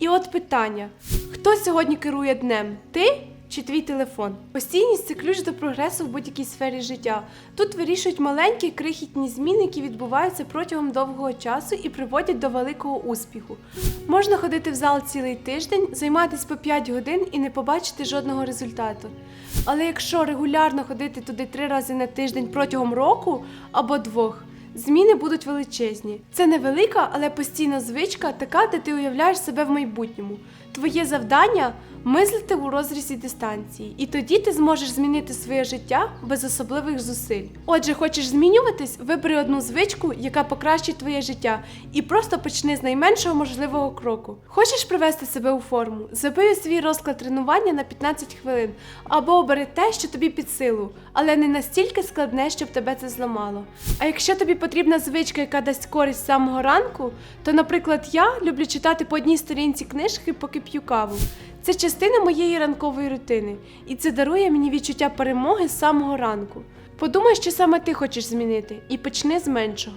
І от питання: хто сьогодні керує днем? Ти? Чи твій телефон? Постійність це ключ до прогресу в будь-якій сфері життя. Тут вирішують маленькі крихітні зміни, які відбуваються протягом довгого часу і приводять до великого успіху. Можна ходити в зал цілий тиждень, займатися по 5 годин і не побачити жодного результату. Але якщо регулярно ходити туди три рази на тиждень протягом року або двох, зміни будуть величезні. Це невелика, але постійна звичка, така, де ти уявляєш себе в майбутньому. Твоє завдання мислити у розрізі дистанції, і тоді ти зможеш змінити своє життя без особливих зусиль. Отже, хочеш змінюватись, вибери одну звичку, яка покращить твоє життя, і просто почни з найменшого можливого кроку. Хочеш привести себе у форму? Забий свій розклад тренування на 15 хвилин, або обери те, що тобі під силу, але не настільки складне, щоб тебе це зламало. А якщо тобі потрібна звичка, яка дасть користь з самого ранку, то, наприклад, я люблю читати по одній сторінці книжки, поки п'ю каву. Це частина моєї ранкової рутини, і це дарує мені відчуття перемоги з самого ранку. Подумай, що саме ти хочеш змінити, і почни з меншого.